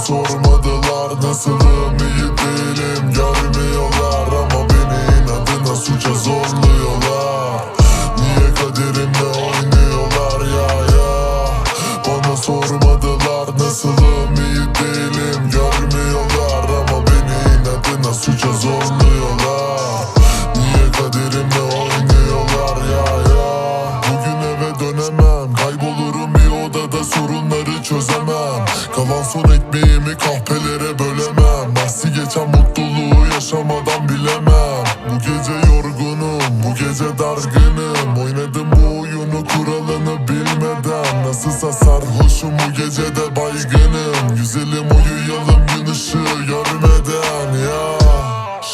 sormadılar nasılım iyi değilim. Görmüyorlar ama beni inadına suça zorluyorlar. Niye kaderimle oynuyorlar ya ya? Bana sormadılar nasılım iyi değilim. Görmüyorlar ama beni inadına suça zorluyorlar. Niye kaderimle oynuyorlar ya ya? Bugün eve dönemem Kaybolurum bir odada sorunları çözemem Kalan son ekmeğimi kahpelere bölemem. Bahsi geçen mutluluğu yaşamadan bilemem. Bu gece yorgunum bu gece dargınım. Oynadım bu oyunu kuralını bilmeden. Nasılsa sarhoşum bu gecede baygınım. Güzelim uyuyalım gün ışığı görmeden. Ya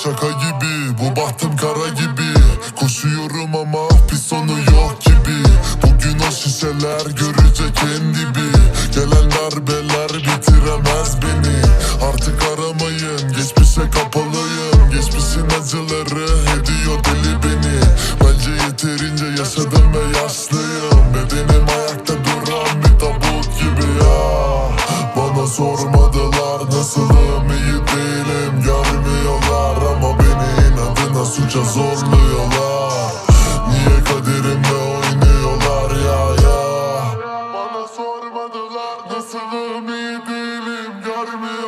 Şaka gibi bu bahtım kara gibi. Koşuyorum ama bir sonu yok gibi. Bugün o şişeler görecek en dibi. Gelen darbeler bitiremez beni. Artık aramayın geçmişe kapalıyım. Geçmişin acıları ediyor deli beni. Bence yeterince yaşadım ve yaşlıyım. Bedenim ayakta duran bir tabut gibi. Ya Bana sormadılar nasılım iyi değilim. Görmüyorlar ama beni inadına suça zorluyorlar nasılım iyi değilim Görmüyorlar